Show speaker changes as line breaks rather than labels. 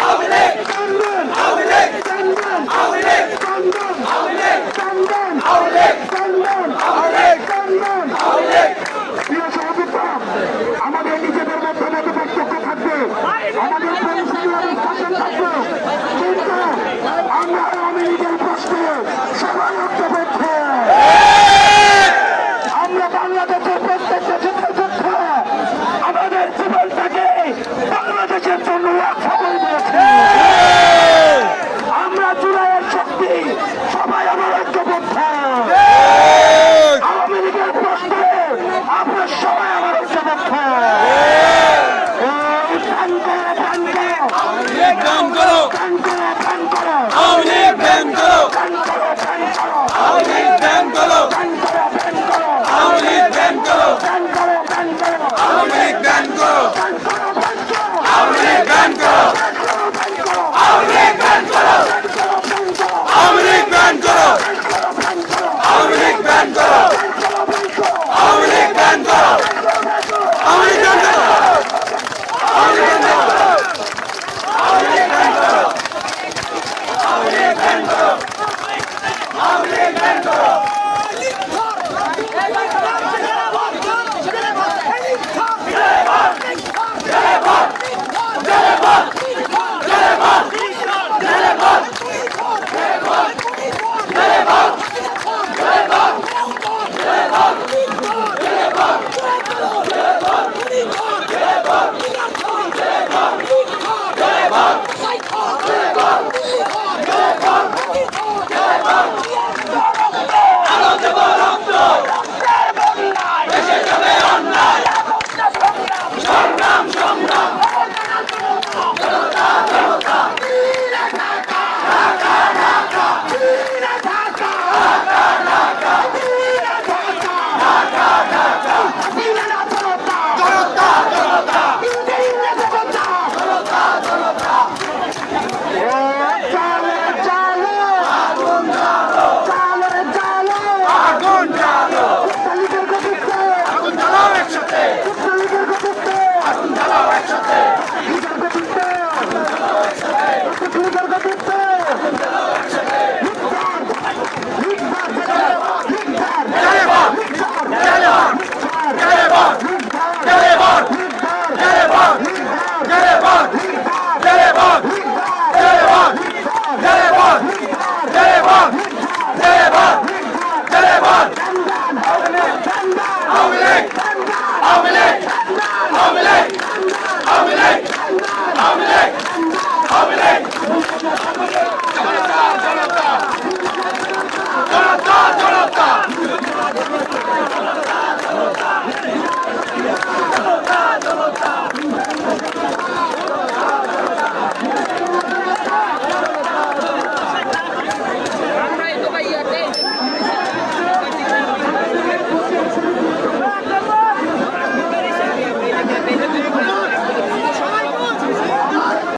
আওয়ামী লীগ गन को Yerevan! Yerevan! Yerevan!